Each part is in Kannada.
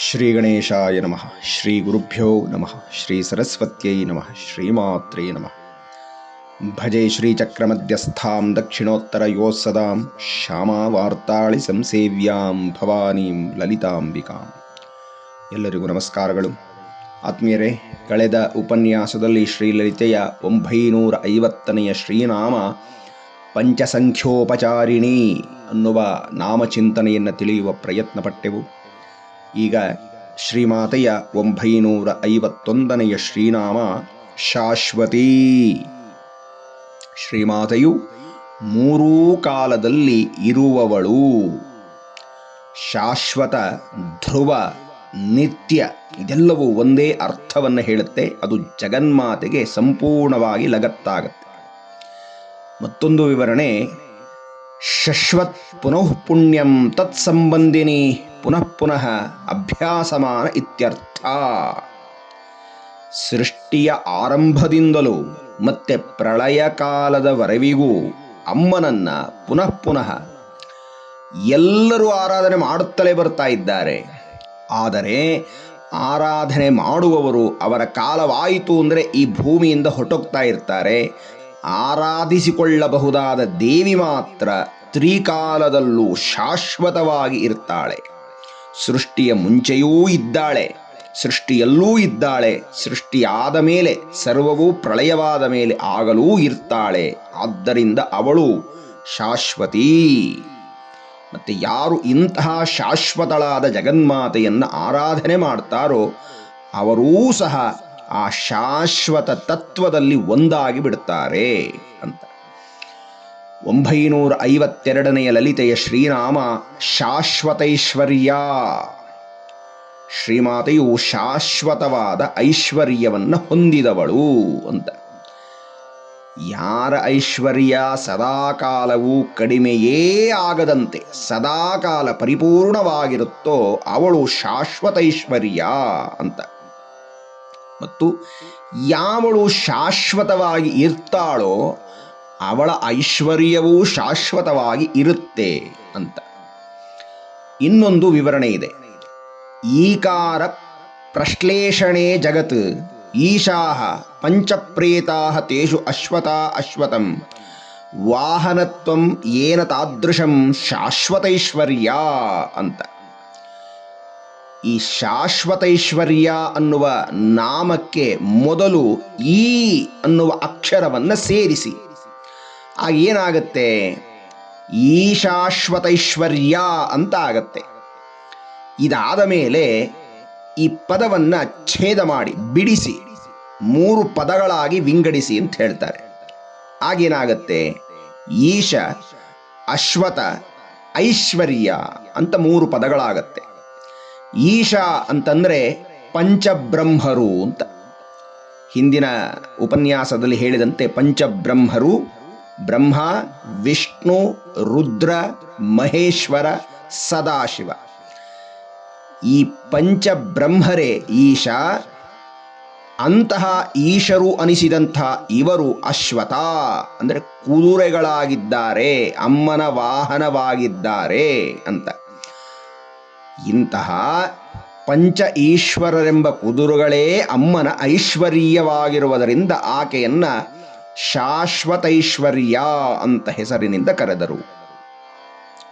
ಶ್ರೀ ಗಣೇಶಾಯ ನಮಃ, ಶ್ರೀ ಗುರುಭ್ಯೋ ನಮಃ, ಶ್ರೀ ಸರಸ್ವತ್ಯೈ ನಮಃ ಶ್ರೀಮಾತ್ರೇ ನಮಃ. ಭಜೆ ಶ್ರೀಚಕ್ರಮಧ್ಯಸ್ಥಾಂ ದಕ್ಷಿಣೋತ್ತರಯೋ ಸದಾಂ ಶ್ಯಾಮಾವಾರ್ತಾಳಿ ಸಂಸೇವ್ಯಾಂ, ಭವಾನೀಂ ಲಲಿತಾಂಬಿಕಾಂ. ಎಲ್ಲರಿಗೂ ನಮಸ್ಕಾರಗಳು. ಆತ್ಮೀಯರೇ, ಕಳೆದ ಉಪನ್ಯಾಸದಲ್ಲಿ ಶ್ರೀಲಲಿತೆಯ ಒಂಬೈನೂರ ಐವತ್ತನೆಯ ಶ್ರೀನಾಮ, ಪಂಚಸಂಖ್ಯೋಪಚಾರಿಣಿ ಅನ್ನುವ ನಾಮಚಿಂತನೆಯನ್ನು ತಿಳಿಯುವ ಪ್ರಯತ್ನ ಪಟ್ಟೆವು ಈಗ ಶ್ರೀಮಾತೆಯ ಒಂಬೈನೂರ ಐವತ್ತೊಂದನೆಯ ಶ್ರೀನಾಮ ಶಾಶ್ವತೀ. ಶ್ರೀಮಾತೆಯು ಮೂರೂ ಕಾಲದಲ್ಲಿ ಇರುವವಳು. ಶಾಶ್ವತ, ಧ್ರುವ, ನಿತ್ಯ ಇದೆಲ್ಲವೂ ಒಂದೇ ಅರ್ಥವನ್ನು ಹೇಳುತ್ತೆ. ಅದು ಜಗನ್ಮಾತೆಗೆ ಸಂಪೂರ್ಣವಾಗಿ ಲಗತ್ತಾಗತ್ತೆ. ಮತ್ತೊಂದು ವಿವರಣೆ, ಶಶ್ವತ್ ಪುನಃ ಪುಣ್ಯಂ ತತ್ಸಂಬಂಧಿನಿ. ಪುನಃ ಪುನಃ ಅಭ್ಯಾಸಮಾನ ಇತ್ಯರ್ಥ. ಸೃಷ್ಟಿಯ ಆರಂಭದಿಂದಲೂ ಮತ್ತೆ ಪ್ರಳಯ ಕಾಲದವರೆವಿಗೂ ಅಮ್ಮನನ್ನ ಪುನಃ ಪುನಃ ಎಲ್ಲರೂ ಆರಾಧನೆ ಮಾಡುತ್ತಲೇ ಬರ್ತಾ ಇದ್ದಾರೆ. ಆದರೆ ಆರಾಧನೆ ಮಾಡುವವರು ಅವರ ಕಾಲವಾಯಿತು ಅಂದರೆ ಈ ಭೂಮಿಯಿಂದ ಹೊಟ್ಟೋಗ್ತಾ ಇರ್ತಾರೆ. ಆರಾಧಿಸಿಕೊಳ್ಳಬಹುದಾದ ದೇವಿ ಮಾತ್ರ ತ್ರಿಕಾಲದಲ್ಲೂ ಶಾಶ್ವತವಾಗಿ ಇರ್ತಾಳೆ. ಸೃಷ್ಟಿಯ ಮುಂಚೆಯೂ ಇದ್ದಾಳೆ, ಸೃಷ್ಟಿಯಲ್ಲೂ ಇದ್ದಾಳೆ ಸೃಷ್ಟಿಯಾದ ಮೇಲೆ, ಸರ್ವವೂ ಪ್ರಳಯವಾದ ಮೇಲೆ ಆಗಲೂ ಇರ್ತಾಳೆ. ಆದ್ದರಿಂದ ಅವಳು ಶಾಶ್ವತಿ. ಮತ್ತೆ ಯಾರು ಇಂತಹ ಶಾಶ್ವತಳಾದ ಜಗನ್ಮಾತೆಯನ್ನು ಆರಾಧನೆ ಮಾಡ್ತಾರೋ, ಅವರೂ ಸಹ ಆ ಶಾಶ್ವತ ತತ್ವದಲ್ಲಿ ಒಂದಾಗಿ ಬಿಡುತ್ತಾರೆ ಅಂತ. ಒಂಬೈನೂರ ಐವತ್ತೆರಡನೆಯ ಲಲಿತೆಯ ಶ್ರೀನಾಮ ಶಾಶ್ವತೈಶ್ವರ್ಯ. ಶ್ರೀಮಾತೆಯು ಶಾಶ್ವತವಾದ ಐಶ್ವರ್ಯವನ್ನು ಹೊಂದಿದವಳು ಅಂತ. ಯಾರ ಐಶ್ವರ್ಯ ಸದಾಕಾಲವೂ ಕಡಿಮೆಯೇ ಆಗದಂತೆ ಸದಾಕಾಲ ಪರಿಪೂರ್ಣವಾಗಿರುತ್ತೋ ಅವಳು ಶಾಶ್ವತೈಶ್ವರ್ಯ ಅಂತ. ಮತ್ತು ಯಾವಳು ಶಾಶ್ವತವಾಗಿ ಇರ್ತಾಳೋ ಅವಳ ಐಶ್ವರ್ಯವೂ ಶಾಶ್ವತವಾಗಿ ಇರುತ್ತೆ ಅಂತ. ಇನ್ನೊಂದು ವಿವರಣೆ ಇದೆ. ಈಕಾರ ಪ್ರಶ್ಲೇಷಣೆ ಜಗತ್, ಈಶಾಹ ಪಂಚಪ್ರೇತಾ ತೇಷು ಅಶ್ವತ ಅಶ್ವತಂ, ವಾಹನತ್ವಂ ಏನ ತಾದೃಶಂ ಶಾಶ್ವತೈಶ್ವರ್ಯ ಅಂತ. ಈ ಶಾಶ್ವತೈಶ್ವರ್ಯ ಅನ್ನುವ ನಾಮಕ್ಕೆ ಮೊದಲು ಈ ಅನ್ನುವ ಅಕ್ಷರವನ್ನು ಸೇರಿಸಿ. ಆಗ ಏನಾಗುತ್ತೆ ಈ ಶಾಶ್ವತೈಶ್ವರ್ಯ ಅಂತ ಆಗತ್ತೆ ಇದಾದ ಮೇಲೆ ಈ ಪದವನ್ನ ಛೇದ ಮಾಡಿ, ಬಿಡಿಸಿ, ಮೂರು ಪದಗಳಾಗಿ ವಿಂಗಡಿಸಿ ಅಂತ ಹೇಳ್ತಾರೆ. ಆಗೇನಾಗತ್ತೆ? ಈಶ, ಅಶ್ವತ, ಐಶ್ವರ್ಯ ಅಂತ ಮೂರು ಪದಗಳಾಗತ್ತೆ. ಈಶ ಅಂತಂದ್ರೆ ಪಂಚಬ್ರಹ್ಮರು ಅಂತ. ಹಿಂದಿನ ಉಪನ್ಯಾಸದಲ್ಲಿ ಹೇಳಿದಂತೆ ಪಂಚಬ್ರಹ್ಮರು ಬ್ರಹ್ಮ, ವಿಷ್ಣು, ರುದ್ರ, ಮಹೇಶ್ವರ, ಸದಾಶಿವ. ಈ ಪಂಚಬ್ರಹ್ಮರೇ ಈಶಾ, ಅಂತಹ ಈಶರು ಅನಿಸಿದಂಥ ಇವರು ಅಶ್ವಥ ಅಂದರೆ ಕುದುರೆಗಳಾಗಿದ್ದಾರೆ, ಅಮ್ಮನ ವಾಹನವಾಗಿದ್ದಾರೆ ಅಂತ. ಇಂತಹ ಪಂಚ ಈಶ್ವರರೆಂಬ ಕುದುರುಗಳೇ ಅಮ್ಮನ ಐಶ್ವರ್ಯವಾಗಿರುವುದರಿಂದ ಆಕೆಯನ್ನ ಶಾಶ್ವತೈಶ್ವರ್ಯ ಅಂತ ಹೆಸರಿನಿಂದ ಕರೆದರು.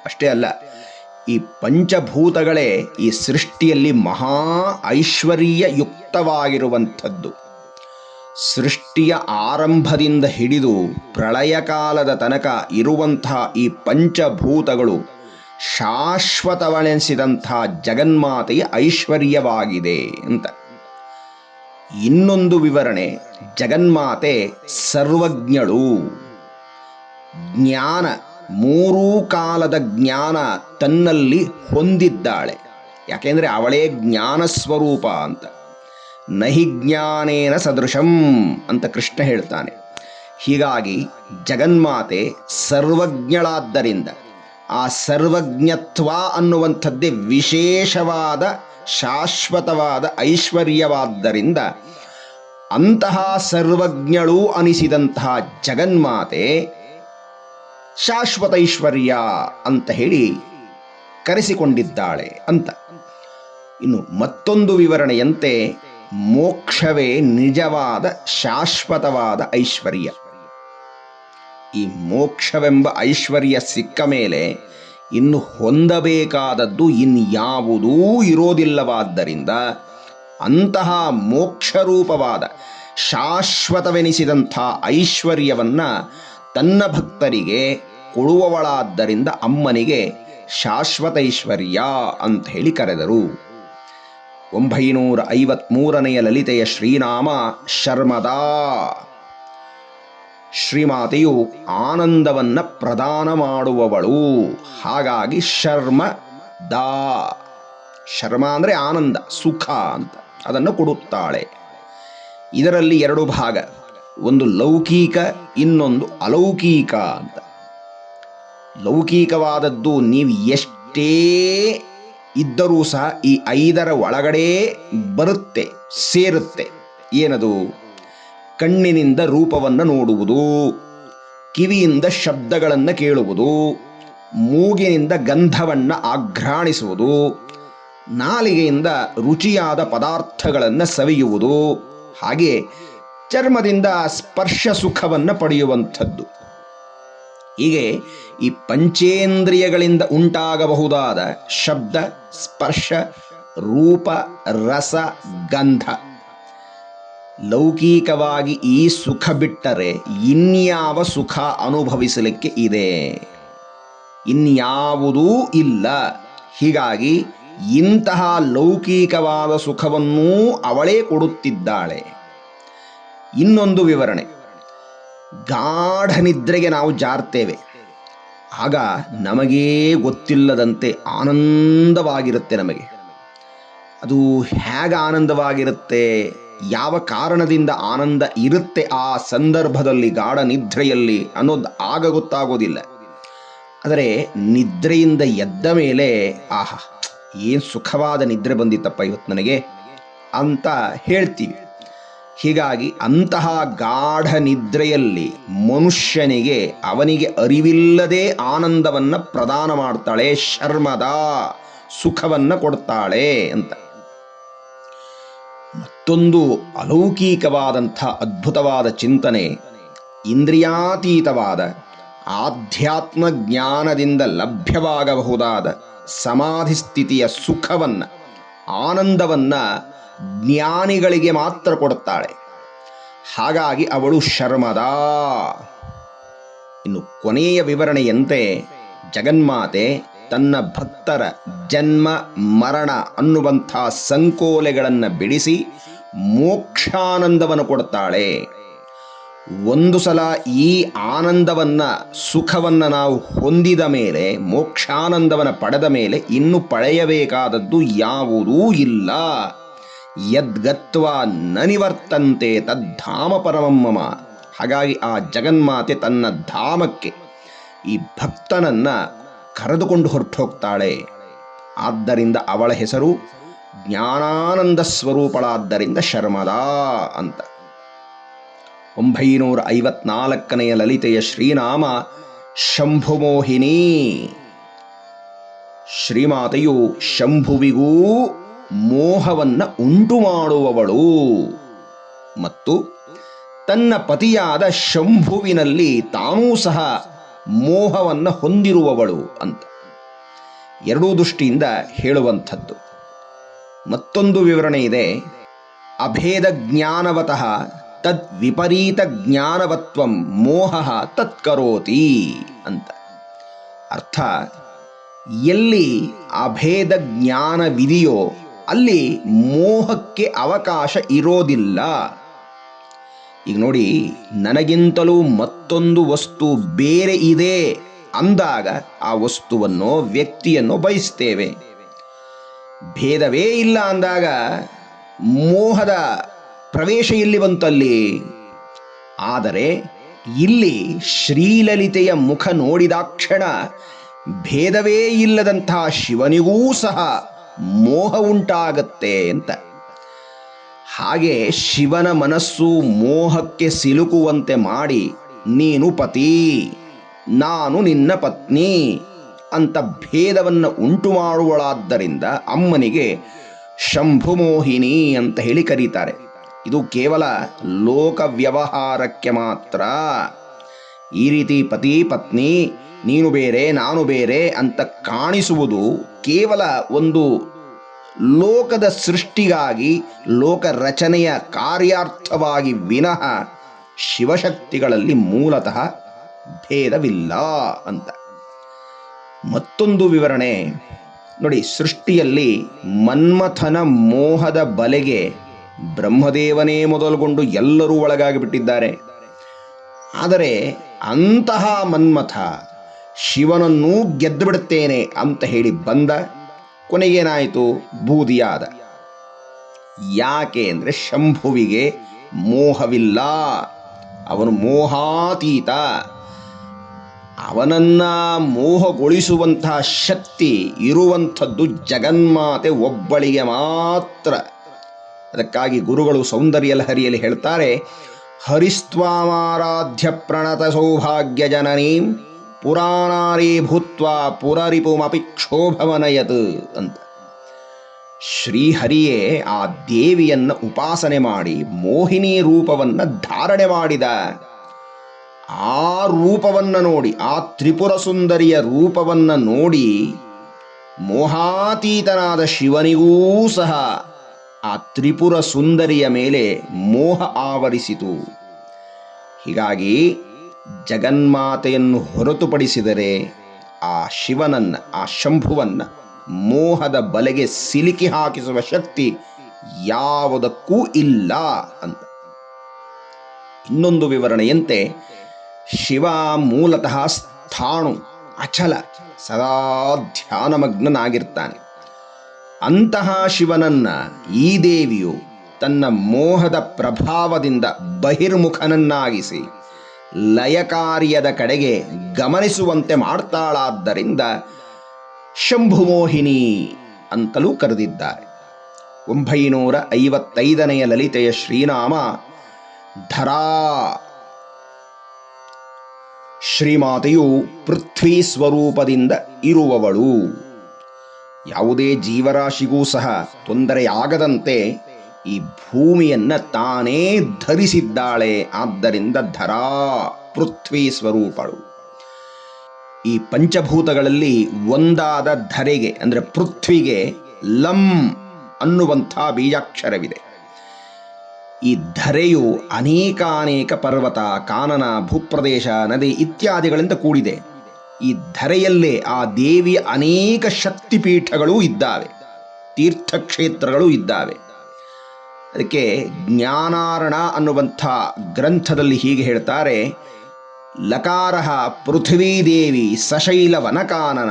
ಅಷ್ಟೇ ಅಲ್ಲ, ಈ ಪಂಚಭೂತಗಳೇ ಈ ಸೃಷ್ಟಿಯಲ್ಲಿ ಮಹಾ ಐಶ್ವರ್ಯ ಯುಕ್ತವಾಗಿರುವಂಥದ್ದು ಸೃಷ್ಟಿಯ ಆರಂಭದಿಂದ ಹಿಡಿದು ಪ್ರಳಯ ಕಾಲದ ತನಕ ಇರುವಂತಹ ಈ ಪಂಚಭೂತಗಳು ಶಾಶ್ವತವನೆನಿಸಿದಂಥ ಜಗನ್ಮಾತೆಯ ಐಶ್ವರ್ಯವಾಗಿದೆ ಅಂತ. ಇನ್ನೊಂದು ವಿವರಣೆ, ಜಗನ್ಮಾತೆ ಸರ್ವಜ್ಞಳು. ಜ್ಞಾನ, ಮೂರೂ ಕಾಲದ ಜ್ಞಾನ ತನ್ನಲ್ಲಿ ಹೊಂದಿದ್ದಾಳೆ. ಯಾಕೆಂದರೆ ಅವಳೇ ಜ್ಞಾನ ಸ್ವರೂಪ ಅಂತ. ನಹಿ ಜ್ಞಾನೇನ ಸದೃಶಂ ಅಂತ ಕೃಷ್ಣ ಹೇಳ್ತಾನೆ. ಹೀಗಾಗಿ ಜಗನ್ಮಾತೆ ಸರ್ವಜ್ಞಳಾದ್ದರಿಂದ ಆ ಸರ್ವಜ್ಞತ್ವ ಅನ್ನುವಂಥದ್ದೇ ವಿಶೇಷವಾದ ಶಾಶ್ವತವಾದ ಐಶ್ವರ್ಯವಾದ್ದರಿಂದ ಅಂತಹ ಸರ್ವಜ್ಞಳು ಅನಿಸಿದಂತಹ ಜಗನ್ಮಾತೆ ಶಾಶ್ವತ ಐಶ್ವರ್ಯ ಅಂತ ಹೇಳಿ ಕರೆಸಿಕೊಂಡಿದ್ದಾಳೆ ಅಂತ. ಇನ್ನು ಮತ್ತೊಂದು ವಿವರಣೆಯಂತೆ ಮೋಕ್ಷವೇ ನಿಜವಾದ ಶಾಶ್ವತವಾದ ಐಶ್ವರ್ಯ. ಈ ಮೋಕ್ಷವೆಂಬ ಐಶ್ವರ್ಯ ಸಿಕ್ಕ ಮೇಲೆ ಇನ್ನು ಹೊಂದಬೇಕಾದದ್ದು ಇನ್ಯಾವುದೂ ಇರೋದಿಲ್ಲವಾದ್ದರಿಂದ ಅಂತಹ ಮೋಕ್ಷರೂಪವಾದ ಶಾಶ್ವತವೆನಿಸಿದಂಥ ಐಶ್ವರ್ಯವನ್ನು ತನ್ನ ಭಕ್ತರಿಗೆ ಕೊಡುವವಳಾದ್ದರಿಂದ ಅಮ್ಮನಿಗೆ ಶಾಶ್ವತೈಶ್ವರ್ಯ ಅಂತ ಹೇಳಿ ಕರೆದರು. ಒಂಬೈನೂರ ಐವತ್ಮೂರನೆಯ ಲಲಿತೆಯ ಶ್ರೀನಾಮ ಶರ್ಮದಾ. ಶ್ರೀಮಾತೆಯು ಆನಂದವನ್ನ ಪ್ರದಾನ ಮಾಡುವವಳು ಹಾಗಾಗಿ ಶರ್ಮ ದಾ. ಶರ್ಮ ಅಂದರೆ ಆನಂದ, ಸುಖ ಅಂತ ಅದನ್ನು ಕೊಡುತ್ತಾಳೆ. ಇದರಲ್ಲಿ ಎರಡು ಭಾಗ, ಒಂದು ಲೌಕಿಕ, ಇನ್ನೊಂದು ಅಲೌಕಿಕ ಅಂತ. ಲೌಕಿಕವಾದದ್ದು ನೀವು ಎಷ್ಟೇ ಇದ್ದರೂ ಸಹ ಈ ಐದರ ಒಳಗಡೆ ಬರುತ್ತೆ, ಸೇರುತ್ತೆ. ಏನದು? ಕಣ್ಣಿನಿಂದ ರೂಪವನ್ನು ನೋಡುವುದು, ಕಿವಿಯಿಂದ ಶಬ್ದಗಳನ್ನು ಕೇಳುವುದು, ಮೂಗಿನಿಂದ ಗಂಧವನ್ನು ಆಘ್ರಾಣಿಸುವುದು, ನಾಲಿಗೆಯಿಂದ ರುಚಿಯಾದ ಪದಾರ್ಥಗಳನ್ನು ಸವಿಯುವುದು, ಹಾಗೆ ಚರ್ಮದಿಂದ ಸ್ಪರ್ಶ ಸುಖವನ್ನು ಪಡೆಯುವಂಥದ್ದು. ಹೀಗೆ ಈ ಪಂಚೇಂದ್ರಿಯಗಳಿಂದ ಉಂಟಾಗಬಹುದಾದ ಶಬ್ದ, ಸ್ಪರ್ಶ, ರೂಪ, ರಸ, ಗಂಧ. ಲೌಕಿಕವಾಗಿ ಈ ಸುಖ ಬಿಟ್ಟರೆ ಇನ್ಯಾವ ಸುಖ ಅನುಭವಿಸಲಿಕ್ಕೆ ಇದೆ? ಇನ್ಯಾವುದೂ ಇಲ್ಲ. ಹೀಗಾಗಿ ಇಂತಹ ಲೌಕಿಕವಾದ ಸುಖವನ್ನೂ ಅವಳೇ ಕೊಡುತ್ತಿದ್ದಾಳೆ. ಇನ್ನೊಂದು ವಿವರಣೆ. ಗಾಢ ನಿದ್ರೆಗೆ ನಾವು ಜಾರ್ತೇವೆ. ಆಗ ನಮಗೇ ಗೊತ್ತಿಲ್ಲದಂತೆ ಆನಂದವಾಗಿರುತ್ತೆ ನಮಗೆ. ಅದು ಹೇಗೆ ಆನಂದವಾಗಿರುತ್ತೆ ಯಾವ ಕಾರಣದಿಂದ ಆನಂದ ಇರುತ್ತೆ ಆ ಸಂದರ್ಭದಲ್ಲಿ ಗಾಢ ನಿದ್ರೆಯಲ್ಲಿ ಅನ್ನೋದು ಆಗ ಗೊತ್ತಾಗೋದಿಲ್ಲ. ಆದರೆ ನಿದ್ರೆಯಿಂದ ಎದ್ದ ಮೇಲೆ, ಆಹಾ, ಏನು ಸುಖವಾದ ನಿದ್ರೆ ಬಂದಿತ್ತಪ್ಪ ಇವತ್ತು ನನಗೆ ಅಂತ ಹೇಳ್ತೀವಿ. ಹೀಗಾಗಿ ಅಂತಹ ಗಾಢ ನಿದ್ರೆಯಲ್ಲಿ ಮನುಷ್ಯನಿಗೆ ಅವನಿಗೆ ಅರಿವಿಲ್ಲದೆ ಆನಂದವನ್ನ ಪ್ರದಾನ ಮಾಡ್ತಾಳೆ, ಶರ್ಮದ ಸುಖವನ್ನ ಕೊಡ್ತಾಳೆ ಅಂತ. ಮತ್ತೊಂದು ಅಲೌಕಿಕವಾದಂಥ ಅದ್ಭುತವಾದ ಚಿಂತನೆ, ಇಂದ್ರಿಯಾತೀತವಾದ, ಆಧ್ಯಾತ್ಮ ಜ್ಞಾನದಿಂದ ಲಭ್ಯವಾಗಬಹುದಾದ ಸಮಾಧಿ ಸ್ಥಿತಿಯ ಸುಖವನ್ನ, ಆನಂದವನ್ನ ಜ್ಞಾನಿಗಳಿಗೆ ಮಾತ್ರ ಕೊಡುತ್ತಾಳೆ. ಹಾಗಾಗಿ ಅವಳು ಶರ್ಮದಾ. ಇನ್ನು ಕೊನೆಯ ವಿವರಣೆಯಂತೆ, ಜಗನ್ಮಾತೆ ತನ್ನ ಭಕ್ತರ ಜನ್ಮ, ಮರಣ ಅನ್ನುವಂಥ ಸಂಕೋಲೆಗಳನ್ನು ಬಿಡಿಸಿ ಮೋಕ್ಷಾನಂದವನ್ನು ಕೊಡ್ತಾಳೆ. ಒಂದು ಸಲ ಈ ಆನಂದವನ್ನ, ಸುಖವನ್ನ ನಾವು ಹೊಂದಿದ ಮೇಲೆ, ಮೋಕ್ಷಾನಂದವನ್ನು ಪಡೆದ ಮೇಲೆ ಇನ್ನು ಪಳೆಯಬೇಕಾದದ್ದು ಯಾವುದೂ ಇಲ್ಲ. ಯದ್ಗತ್ವ ನನಿವರ್ತಂತೆ ನಿವರ್ತಂತೆ ತದ್ಧಾಮ ಪರಮಮ್ಮ ಹಾಗಾಗಿ ಆ ಜಗನ್ಮಾತೆ ತನ್ನ ಧಾಮಕ್ಕೆ ಈ ಭಕ್ತನನ್ನ ಕರೆದುಕೊಂಡು ಹೊರಟು ಹೋಗ್ತಾಳೆ ಆದ್ದರಿಂದ ಅವಳ ಹೆಸರು ಜ್ಞಾನಾನಂದ ಸ್ವರೂಪಳಾದ್ದರಿಂದ ಶರ್ಮದ ಅಂತ. ಒಂಬೈನೂರ ಐವತ್ನಾಲ್ಕನೆಯ ಲಲಿತೆಯ ಶ್ರೀನಾಮ ಶಂಭುಮೋಹಿನಿ. ಶ್ರೀಮಾತೆಯು ಶಂಭುವಿಗೂ ಮೋಹವನ್ನ ಉಂಟು ಮಾಡುವವಳು ಮತ್ತು ತನ್ನ ಪತಿಯಾದ ಶಂಭುವಿನಲ್ಲಿ ತಾನೂ ಸಹ ಮೋಹವನ್ನು ಹೊಂದಿರುವವಳು ಅಂತ. ಎರಡೂ ದೃಷ್ಟಿಯಿಂದ ಹೇಳುವಂಥದ್ದು. ಮತ್ತೊಂದು ವಿವರಣೆ ಇದೆ. ಅಭೇದ ಜ್ಞಾನವತಃ ತದ್ ವಿಪರೀತ ಜ್ಞಾನವತ್ವಂ ಮೋಹ ತತ್ಕರೋತಿ ಅಂತ. ಅರ್ಥ, ಎಲ್ಲಿ ಅಭೇದ ಜ್ಞಾನವಿದೆಯೋ ಅಲ್ಲಿ ಮೋಹಕ್ಕೆ ಅವಕಾಶ ಇರೋದಿಲ್ಲ. ಈಗ ನೋಡಿ, ನನಗಿಂತಲೂ ಮತ್ತೊಂದು ವಸ್ತು ಬೇರೆ ಇದೆ ಅಂದಾಗ ಆ ವಸ್ತುವನ್ನು ವ್ಯಕ್ತಿಯನ್ನು ಬಯಸ್ತೇವೆ. ಭೇದವೇ ಇಲ್ಲ ಅಂದಾಗ ಮೋಹದ ಪ್ರವೇಶ ಇಲ್ಲಿ ಬಂತಲ್ಲಿ? ಆದರೆ ಇಲ್ಲಿ ಶ್ರೀಲಲಿತೆಯ ಮುಖ ನೋಡಿದಾಕ್ಷಣ ಭೇದವೇ ಇಲ್ಲದಂತಹ ಶಿವನಿಗೂ ಸಹ ಮೋಹ ಉಂಟಾಗತ್ತೆ ಅಂತ. ಹಾಗೆ ಶಿವನ ಮನಸ್ಸು ಮೋಹಕ್ಕೆ ಸಿಲುಕುವಂತೆ ಮಾಡಿ, ನೀನು ಪತಿ, ನಾನು ನಿನ್ನ ಪತ್ನಿ ಅಂತ ಭೇದವನ್ನು ಉಂಟು ಮಾಡುವಳಾದ್ದರಿಂದ ಅಮ್ಮನಿಗೆ ಶಂಭುಮೋಹಿನಿ ಅಂತ ಹೇಳಿ ಕರೀತಾರೆ. ಇದು ಕೇವಲ ಲೋಕ ವ್ಯವಹಾರಕ್ಕೆ ಮಾತ್ರ. ಈ ರೀತಿ ಪತಿ ಪತ್ನಿ, ನೀನು ಬೇರೆ, ನಾನು ಬೇರೆ ಅಂತ ಕಾಣಿಸುವುದು ಕೇವಲ ಒಂದು ಲೋಕದ ಸೃಷ್ಟಿಗಾಗಿ, ಲೋಕ ರಚನೆಯ ಕಾರ್ಯಾರ್ಥವಾಗಿ ವಿನಃ ಶಿವಶಕ್ತಿಗಳಲ್ಲಿ ಮೂಲತಃ ಭೇದವಿಲ್ಲ ಅಂತ. ಮತ್ತೊಂದು ವಿವರಣೆ. ನೋಡಿ, ಸೃಷ್ಟಿಯಲ್ಲಿ ಮನ್ಮಥನ ಮೋಹದ ಬಲೆಗೆ ಬ್ರಹ್ಮದೇವನೇ ಮೊದಲುಗೊಂಡು ಎಲ್ಲರೂ ಒಳಗಾಗಿ ಬಿಟ್ಟಿದ್ದಾರೆ ಆದರೆ ಅಂತಹ ಮನ್ಮಥ ಶಿವನನ್ನೂ ಗೆದ್ದು ಬಿಡುತ್ತೇನೆ ಅಂತ ಹೇಳಿ ಬಂದ ಕೊನೆಗೇನಾಯಿತು? ಬೂದಿಯಾದ. ಯಾಕೆ ಅಂದರೆ ಶಂಭುವಿಗೆ ಮೋಹವಿಲ್ಲ. ಅವನು ಮೋಹಾತೀತ. ಅವನನ್ನ ಮೋಹಗೊಳಿಸುವಂತಹ ಶಕ್ತಿ ಇರುವಂಥದ್ದು ಜಗನ್ಮಾತೆ ಒಬ್ಬಳಿಗೆ ಮಾತ್ರ. ಅದಕ್ಕಾಗಿ ಗುರುಗಳು ಸೌಂದರ್ಯ ಲಹರಿಯಲ್ಲಿ ಹೇಳ್ತಾರೆ, ಹರಿಸ್ವಾಮಾರಾಧ್ಯ ಪ್ರಣತ ಸೌಭಾಗ್ಯ ಜನನೀಂ ಪುರಾಣಾರೀ ಭೂತ್ವ ಪುರರಿಪುಮಪಿ ಕ್ಷೋಭವನಯತ್ ಅಂತ. ಶ್ರೀಹರಿಯೇ, ಆ ದೇವಿಯನ್ನು ಉಪಾಸನೆ ಮಾಡಿ ಮೋಹಿನಿ ರೂಪವನ್ನ ಧಾರಣೆ ಮಾಡಿದ. ಆ ರೂಪವನ್ನು ನೋಡಿ, ಆ ತ್ರಿಪುರ ಸುಂದರಿಯ ರೂಪವನ್ನು ನೋಡಿ ಮೋಹಾತೀತನಾದ ಶಿವನಿಗೂ ಸಹ ಆ ತ್ರಿಪುರ ಸುಂದರಿಯ ಮೇಲೆ ಮೋಹ ಆವರಿಸಿತು. ಹೀಗಾಗಿ ಜಗನ್ಮಾತೆಯನ್ನು ಹೊರತುಪಡಿಸಿದರೆ ಆ ಶಿವನನ್ನ, ಆ ಶಂಭುವನ್ನ ಮೋಹದ ಬಲೆಗೆ ಸಿಲುಕಿ ಹಾಕಿಸುವ ಶಕ್ತಿ ಯಾವುದಕ್ಕೂ ಇಲ್ಲ ಅಂತ. ಇನ್ನೊಂದು ವಿವರಣೆಯಂತೆ ಶಿವ ಮೂಲತಃ ಸ್ಥಾಣು, ಅಚಲ, ಸದಾ ಧ್ಯಾನಮಗ್ನನಾಗಿರ್ತಾನೆ. ಅಂತಹ ಶಿವನನ್ನ ಈ ದೇವಿಯು ತನ್ನ ಮೋಹದ ಪ್ರಭಾವದಿಂದ ಬಹಿರ್ಮುಖನನ್ನಾಗಿಸಿ ಲಯಕಾರ್ಯದ ಕಡೆಗೆ ಗಮನಿಸುವಂತೆ ಮಾಡ್ತಾಳಾದ್ದರಿಂದ ಶಂಭುಮೋಹಿನಿ ಅಂತಲೂ ಕರೆದಿದ್ದಾರೆ. ಒಂಬೈನೂರ ಐವತ್ತೈದನೆಯ ಲಲಿತೆಯ ಶ್ರೀನಾಮ ಧರಾ ಶ್ರೀಮಾತೆಯು ಪೃಥ್ವಿ ಸ್ವರೂಪದಿಂದ ಇರುವವಳು. ಯಾವುದೇ ಜೀವರಾಶಿಗೂ ಸಹ ತೊಂದರೆಯಾಗದಂತೆ ಈ ಭೂಮಿಯನ್ನ ತಾನೇ ಧರಿಸಿದ್ದಾಳೆ. ಆದ್ದರಿಂದ ಧರಾ ಪೃಥ್ವಿ ಸ್ವರೂಪಳು. ಈ ಪಂಚಭೂತಗಳಲ್ಲಿ ಒಂದಾದ ಧರೆಗೆ, ಅಂದರೆ ಪೃಥ್ವಿಗೆ ಲಂ ಅನ್ನುವಂಥ ಬೀಜಾಕ್ಷರವಿದೆ. ಈ ಧರೆಯು ಅನೇಕಾನೇಕ ಪರ್ವತ, ಕಾನನ, ಭೂಪ್ರದೇಶ, ನದಿ ಇತ್ಯಾದಿಗಳಿಂದ ಕೂಡಿದೆ. ಈ ಧರೆಯಲ್ಲೇ ಆ ದೇವಿಯ ಅನೇಕ ಶಕ್ತಿಪೀಠಗಳೂ ಇದ್ದಾವೆ. ತೀರ್ಥಕ್ಷೇತ್ರಗಳು ಇದ್ದಾವೆ. ಅದಕ್ಕೆ ಜ್ಞಾನಾರಣ ಅನ್ನುವಂಥ ಗ್ರಂಥದಲ್ಲಿ ಹೀಗೆ ಹೇಳ್ತಾರೆ ಲಕಾರ ಪೃಥ್ವೀದೇವಿ ಸಶೈಲ ವನಕಾನನ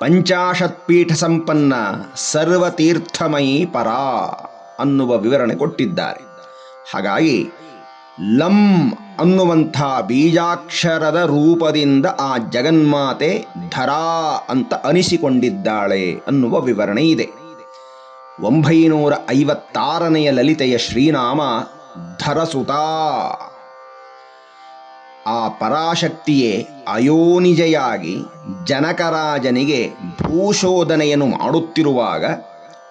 ಪಂಚಾಶತ್ಪೀಠ ಸಂಪನ್ನ ಸರ್ವತೀರ್ಥಮಯಿ ಪರಾ ಅನ್ನುವ ವಿವರಣೆ ಕೊಟ್ಟಿದ್ದಾರೆ. ಹಾಗಾಗಿ ಲಂ ಅನ್ನುವಂಥ ಬೀಜಾಕ್ಷರದ ರೂಪದಿಂದ ಆ ಜಗನ್ಮಾತೆ ಧರಾ ಅಂತ ಅನಿಸಿಕೊಂಡಿದ್ದಾಳೆ ಅನ್ನುವ ವಿವರಣೆ ಇದೆ. ಒಂಬೈನೂರ ಐವತ್ತಾರನೆಯ ಲಲಿತೆಯ ಶ್ರೀನಾಮ ಧರಸುತ. ಆ ಪರಾಶಕ್ತಿಯೇ ಅಯೋನಿಜೆಯಾಗಿ ಜನಕರಾಜನಿಗೆ ಭೂಶೋಧನೆಯನ್ನು ಮಾಡುತ್ತಿರುವಾಗ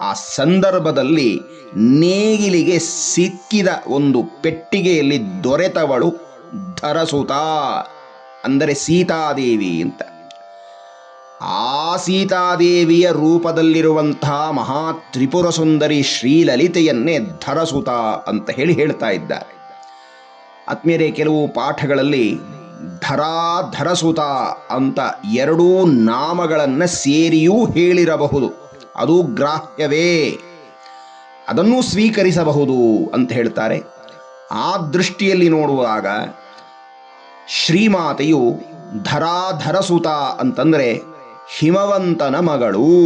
ಆ ಸಂದರ್ಭದಲ್ಲಿ ನೇಗಿಲಿಗೆ ಸಿಕ್ಕಿದ ಒಂದು ಪೆಟ್ಟಿಗೆಯಲ್ಲಿ ದೊರೆತವಳು ಧರಸುತ, ಅಂದರೆ ಸೀತಾದೇವಿ ಅಂತ. ಆ ಸೀತಾದೇವಿಯ ರೂಪದಲ್ಲಿರುವಂತಹ ಮಹಾ ತ್ರಿಪುರ ಸುಂದರಿ ಶ್ರೀಲಲಿತೆಯನ್ನೇ ಧರಸುತ ಅಂತ ಹೇಳಿ ಹೇಳ್ತಾ ಇದ್ದಾರೆ. ಆತ್ಮೀಯರೇ, ಕೆಲವು ಪಾಠಗಳಲ್ಲಿ ಧರಾ ಧರಸುತ ಅಂತ ಎರಡೂ ನಾಮಗಳನ್ನು ಸೇರಿಯೂ ಹೇಳಿರಬಹುದು. ಅದು ಗ್ರಾಹ್ಯವೇ. ಅದನ್ನು ಸ್ವೀಕರಿಸಬಹುದು ಅಂತ ಹೇಳ್ತಾರೆ. ಆ ದೃಷ್ಟಿಯಲ್ಲಿ ನೋಡುವಾಗ ಶ್ರೀಮಾತೆಯು ಧರಾಧರಸುತ ಅಂತಂದರೆ ಹಿಮವಂತನ ಮಗಳು.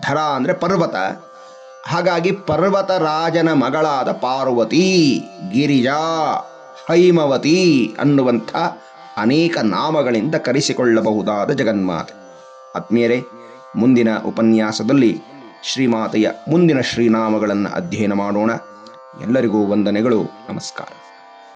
ಧರ ಅಂದರೆ ಪರ್ವತ. ಹಾಗಾಗಿ ಪರ್ವತ ರಾಜನ ಮಗಳಾದ ಪಾರ್ವತಿ, ಗಿರಿಜಾ, ಹೈಮವತಿ ಅನ್ನುವಂಥ ಅನೇಕ ನಾಮಗಳಿಂದ ಕರೆಸಿಕೊಳ್ಳಬಹುದಾದ ಜಗನ್ಮಾತೆ. ಆತ್ಮೀಯರೇ ಮುಂದಿನ ಉಪನ್ಯಾಸದಲ್ಲಿ ಶ್ರೀಮಾತೆಯ ಮುಂದಿನ ಶ್ರೀನಾಮಗಳನ್ನು ಅಧ್ಯಯನ ಮಾಡೋಣ. ಎಲ್ಲರಿಗೂ ವಂದನೆಗಳು. ನಮಸ್ಕಾರ.